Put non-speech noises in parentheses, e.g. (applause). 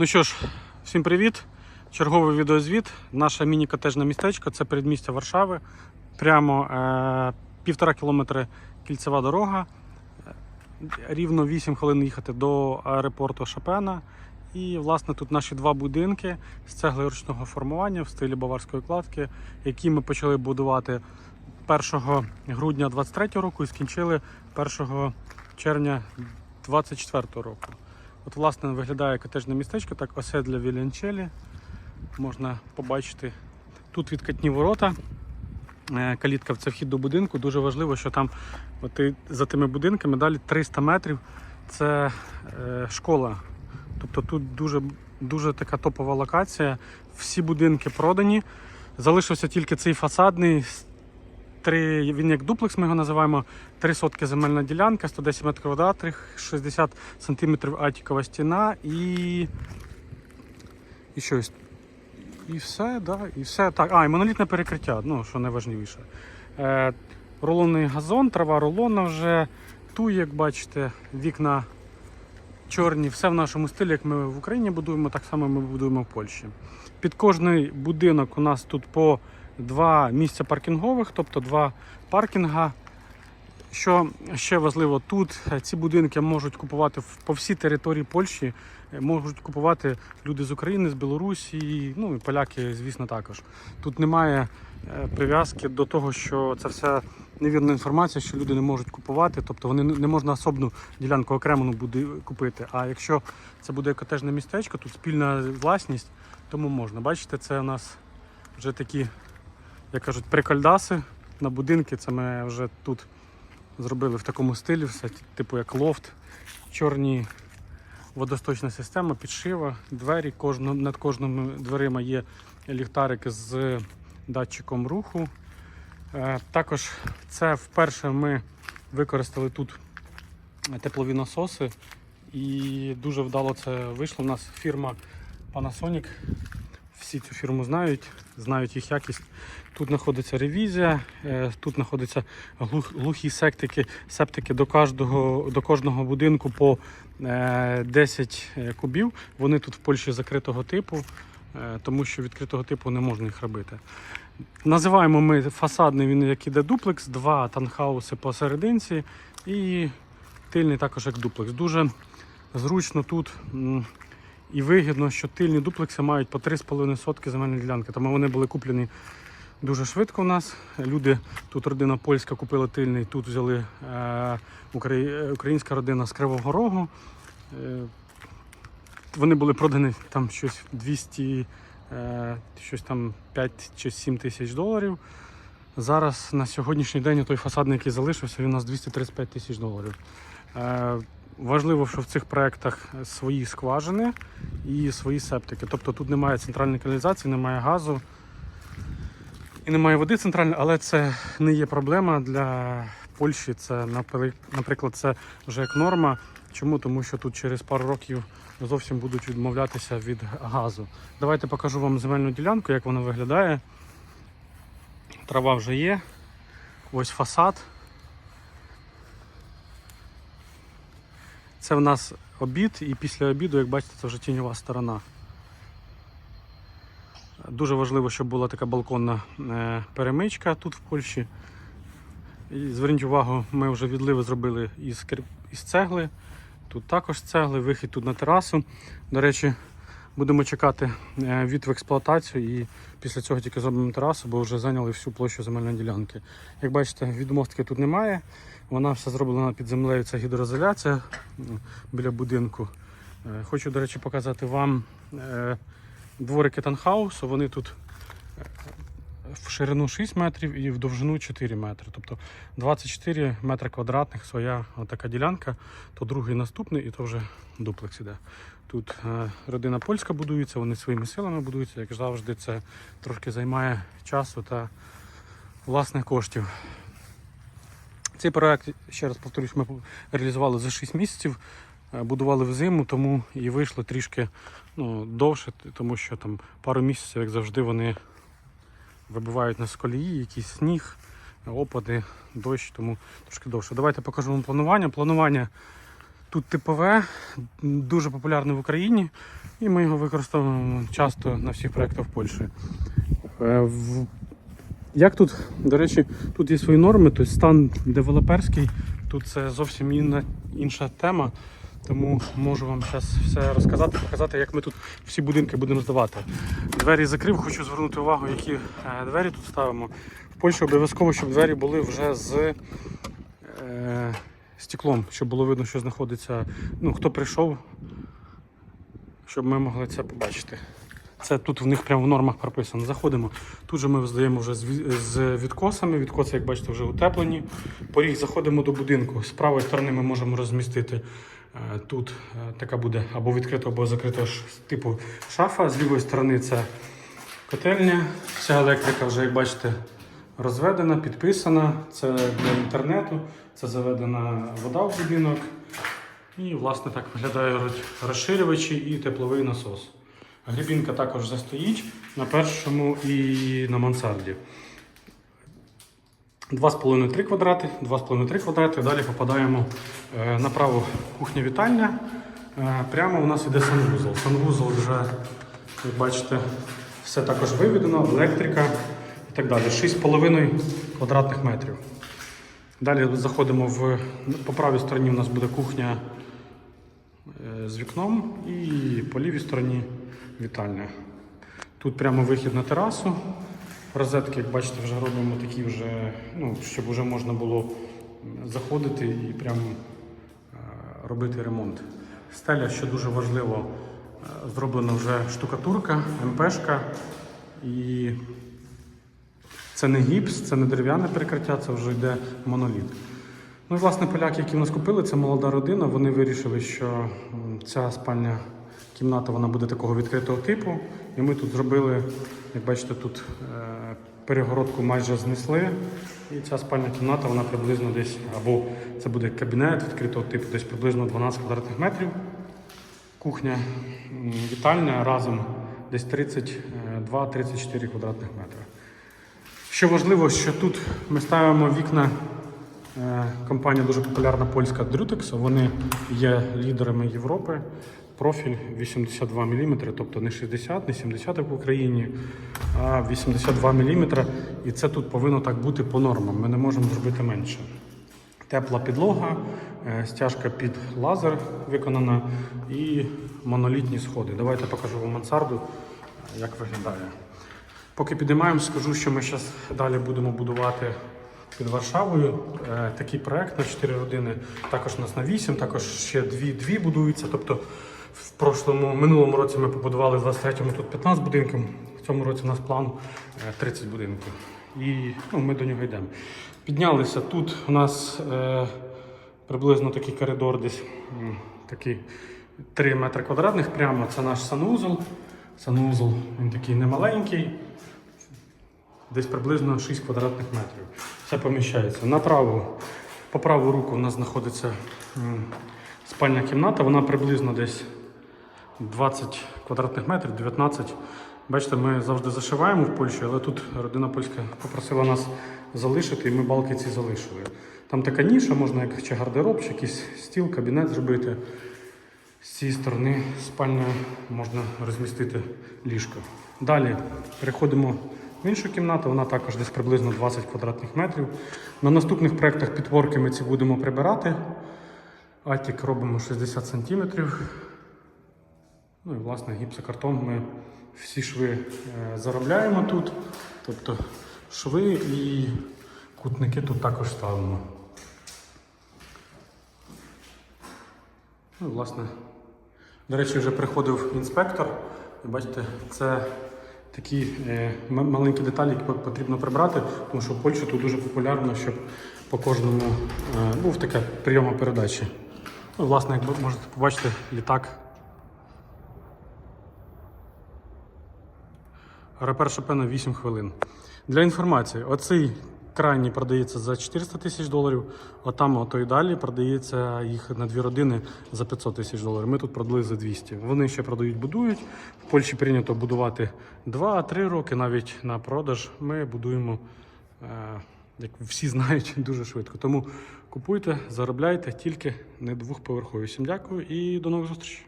Ну що ж, всім привіт! Черговий відеозвіт. Наше міні-котежне містечко це передмістя Варшави. Прямо е, півтора кілометри кільцева дорога. Рівно 8 хвилин їхати до аеропорту Шопена. І, власне, тут наші два будинки з цегли ручного формування в стилі баварської кладки, які ми почали будувати 1 грудня 23 року і скінчили 1 червня 24 року. От, власне, виглядає котежне містечко, так оседля Вілянчелі. Можна побачити. Тут відкатні ворота. Е, Калітка це вхід до будинку. Дуже важливо, що там от за тими будинками далі 300 метрів це е, школа. Тобто тут дуже, дуже така топова локація. Всі будинки продані. Залишився тільки цей фасадний. Три, він як дуплекс, ми його називаємо. Три сотки земельна ділянка, 110 метрів квадратних, 60 сантиметрів атікова стіна і. І щось. І все, да, і все. Так, а, і монолітне перекриття, ну, що найважливіше. Е, рулонний газон, трава рулонна вже. Ту, як бачите, вікна чорні, все в нашому стилі, як ми в Україні будуємо, так само ми будуємо в Польщі. Під кожний будинок у нас тут по два місця паркінгових, тобто два паркінга. Що ще важливо, тут ці будинки можуть купувати по всій території Польщі, можуть купувати люди з України, з Білорусі, ну і поляки, звісно, також. Тут немає е, прив'язки до того, що це все невірна інформація, що люди не можуть купувати, тобто вони не можна особну ділянку окремо буде купити. А якщо це буде котежне містечко, тут спільна власність, тому можна. Бачите, це у нас вже такі, як кажуть, прикольдаси на будинки. Це ми вже тут зробили в такому стилі, все, типу як лофт, чорні водосточна система, підшива, двері, кожно, над кожними дверима є ліхтарики з датчиком руху. Е, Також це вперше ми використали тут теплові насоси і дуже вдало це вийшло. У нас фірма Panasonic. Всі цю фірму знають, знають їх якість. Тут знаходиться ревізія, е, тут знаходяться глухі септики, септики до кожного, до кожного будинку по е, 10 кубів. Вони тут в Польщі закритого типу, е, тому що відкритого типу не можна їх робити. Називаємо ми фасадний він як іде дуплекс, два танхауси посерединці і тильний також як дуплекс. Дуже зручно тут і вигідно, що тильні дуплекси мають по 3,5 сотки земельної ділянки. Тому вони були куплені дуже швидко у нас. Люди, тут родина польська купила тильний, тут взяли е, украї- українська родина з Кривого Рогу. Е, вони були продані там щось 200, е, щось там 5 чи 7 тисяч доларів. Зараз на сьогоднішній день той фасадний, який залишився, він у нас 235 тисяч доларів. Е, важливо, що в цих проєктах свої скважини і свої септики. Тобто тут немає центральної каналізації, немає газу і немає води центральної, але це не є проблема для Польщі. Це, наприклад, це вже як норма. Чому? Тому що тут через пару років зовсім будуть відмовлятися від газу. Давайте покажу вам земельну ділянку, як вона виглядає. Трава вже є. Ось фасад. Це в нас обід, і після обіду, як бачите, це вже тіньова сторона. Дуже важливо, щоб була така балконна е, перемичка тут в Польщі. І зверніть увагу, ми вже відливи зробили із, із цегли. Тут також цегли, вихід тут на терасу. До речі, будемо чекати е, від в експлуатацію і після цього тільки зробимо терасу, бо вже зайняли всю площу земельної ділянки. Як бачите, відмостки тут немає. Вона вся зроблена під землею, це гідроізоляція біля будинку. Е, Хочу, до речі, показати вам е, дворики танхаусу. Вони тут в ширину 6 метрів і в довжину 4 метри. Тобто 24 метри квадратних своя така ділянка, то другий наступний і то вже дуплекс іде. Тут е, родина польська будується, вони своїми силами будуються, як завжди, це трошки займає часу та власних коштів. Цей проект, ще раз повторюсь, ми реалізували за 6 місяців, е, будували в зиму, тому і вийшло трішки ну, довше, тому що там пару місяців, як завжди, вони вибивають нас з колії, якийсь сніг, опади, дощ, тому трошки довше. Давайте покажу вам планування. Планування Тут типове, дуже популярне в Україні, і ми його використовуємо часто на всіх проєктах в Польщі. Е, Як тут, до речі, тут є свої норми, тобто стан девелоперський, тут це зовсім інша тема. Тому можу вам зараз все розказати, показати, як ми тут всі будинки будемо здавати. Двері закрив, хочу звернути увагу, які е, двері тут ставимо. В Польщі обов'язково, щоб двері були вже з е, стеклом, щоб було видно, що знаходиться, ну, хто прийшов, щоб ми могли це побачити. Це тут в них прямо в нормах прописано. Заходимо. Тут же ми здаємо вже з відкосами. Відкоси, як бачите, вже утеплені. Поріг заходимо до будинку. З правої сторони ми можемо розмістити. Е, Тут е, така буде або відкрита, або закрита типу шафа. З лівої сторони це котельня. Вся електрика вже, як бачите, розведена, підписана. Це для інтернету, це заведена вода в будинок. І, власне, так виглядають розширювачі і тепловий насос. Грібінка також вже стоїть на першому і на мансарді. 2,5-3 квадрати, 2,5-3 квадрати. Далі попадаємо е, направо кухня-вітальня. Е, Прямо у нас іде санвузол. Санвузол вже, як бачите, все також виведено, електрика і так далі. 6,5 квадратних метрів. Далі заходимо в по правій стороні. У нас буде кухня е, з вікном і по лівій стороні вітальня. Тут прямо вихід на терасу. Розетки, як бачите, вже робимо такі вже, ну, щоб вже можна було заходити і прямо е, робити ремонт. Стеля, що дуже важливо, е, зроблена вже штукатурка, МПшка. І це не гіпс, це не дерев'яне перекриття, це вже йде моноліт. Ну і власне поляки, які в нас купили, це молода родина. Вони вирішили, що ця спальня кімната вона буде такого відкритого типу. І ми тут зробили, як бачите, тут е, перегородку майже знесли. І ця спальня кімната вона приблизно десь, або це буде кабінет відкритого типу, десь приблизно 12 квадратних метрів. Кухня, вітальня разом десь 32-34 квадратних метри. Що важливо, що тут ми ставимо вікна. е, Компанія дуже популярна польська Drutex. Вони є лідерами Європи. Профіль 82 мм, тобто не 60, не 70 як в Україні, а 82 мм. І це тут повинно так бути по нормам. Ми не можемо зробити менше. Тепла підлога, е, стяжка під лазер виконана і монолітні сходи. Давайте покажу вам мансарду, е, як виглядає. Поки підіймаємо, скажу, що ми зараз далі будемо будувати під Варшавою. Е, такий проект на 4 родини. Також у нас на 8, також ще дві, дві будуються. Тобто в прошлому, минулому році ми побудували в 23-му тут 15 будинків. В цьому році у нас план е, 30 будинків. І ну, ми до нього йдемо. Піднялися тут. У нас е, приблизно такий коридор, десь такий 3 метри квадратних прямо. Це наш санузол. Санузол він такий немаленький, десь приблизно 6 квадратних метрів. Все поміщається. Направо, по праву руку у нас знаходиться спальня кімната, вона приблизно десь 20 квадратних метрів, 19. Бачите, ми завжди зашиваємо в Польщі, але тут родина польська попросила нас залишити, і ми балки ці залишили. Там така ніша, можна як чи гардероб, чи якийсь стіл, кабінет зробити. З цієї сторони спальня можна розмістити ліжко. Далі переходимо в іншу кімнату, вона також десь приблизно 20 квадратних метрів. На наступних проєктах підворки ми ці будемо прибирати. Атік робимо 60 сантиметрів. Ну і власне гіпсокартон ми всі шви е, заробляємо тут. Тобто шви і кутники тут також ставимо. Ну, власне, до речі, вже приходив інспектор. Бачите, це такі е, маленькі деталі, які потрібно прибрати, тому що в Польщі тут дуже популярно, щоб по кожному е, був таке прийомо-передачі. Ну, власне, як можете побачити, літак. Репер Шопена 8 хвилин. Для інформації, оцей крайній продається за 400 тисяч доларів, а там ото і далі продається їх на дві родини за 500 тисяч доларів. Ми тут продали за 200. Вони ще продають, будують. В Польщі прийнято будувати 2-3 роки навіть на продаж. Ми будуємо е, як всі знають, (laughs) дуже швидко. Тому купуйте, заробляйте, тільки не двохповерхові. Всім дякую і до нових зустрічей.